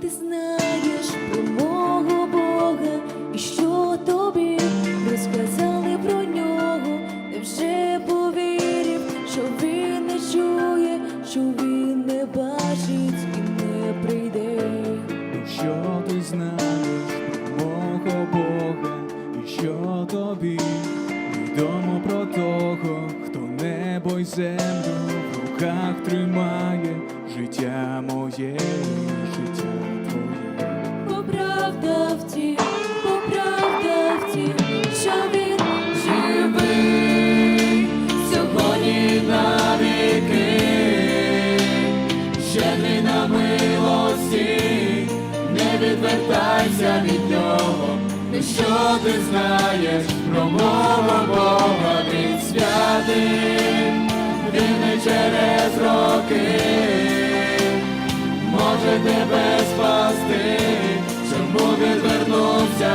ти знаєш про мого Бога, і що тобі? Розказали про нього, Вже повірив, що він не чує, що він не бачить і не прийде. Що ти знаєш про мого Бога, і що тобі? Відомо про того, хто небо й землю в руках тримає. Життя моє відвертайся від нього. Що ти знаєш про мого Бога, він святий, він не через роки може тебе спасти,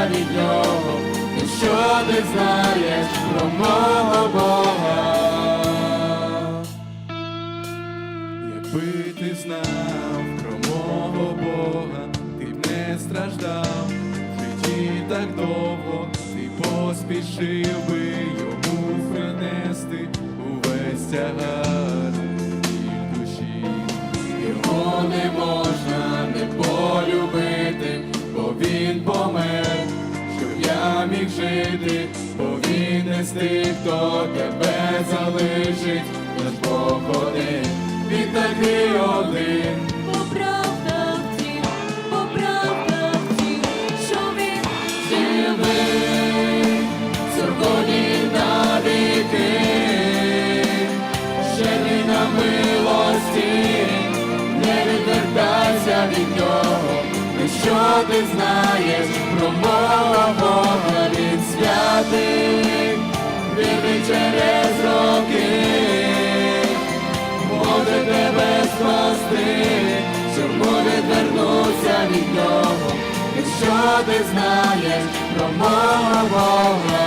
від нього, і що ти знаєш про мого Бога? Якби ти знав про мого Бога, ти б не страждав в житті так довго, ти поспішив би йому принести увесь тягар біль душі. Його не можна не полюбити, бо він помер, міг жити, бо з тих, хто тебе залишить, наш Бог один, він такий один. Від нього, що ти знаєш про нього, і що ти знаєш про мого Бога.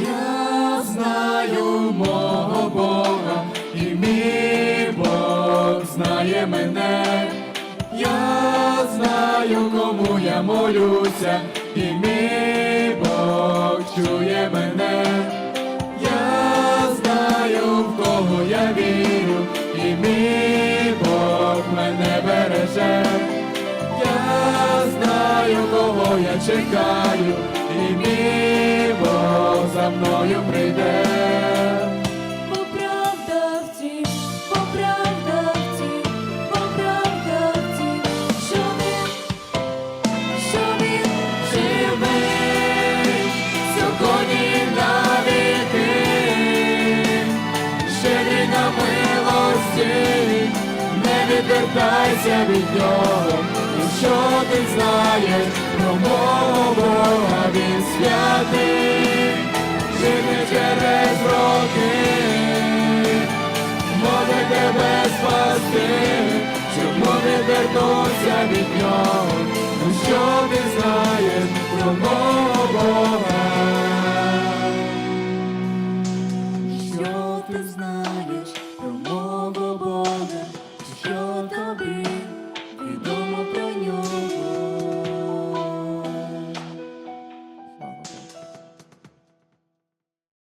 Я знаю мого Бога, і мій Бог знає мене. Я знаю, кому я молюся, і мій Бог чує мене береже. Я знаю, кого я чекаю, і мій Бог відвертайся від нього, і що ти знаєш, про мого Бога? Він святий, живи через роки, може тебе спасти, чому відвернувся від нього, ну що ти знаєш, про мого Бога, що ти знаєш?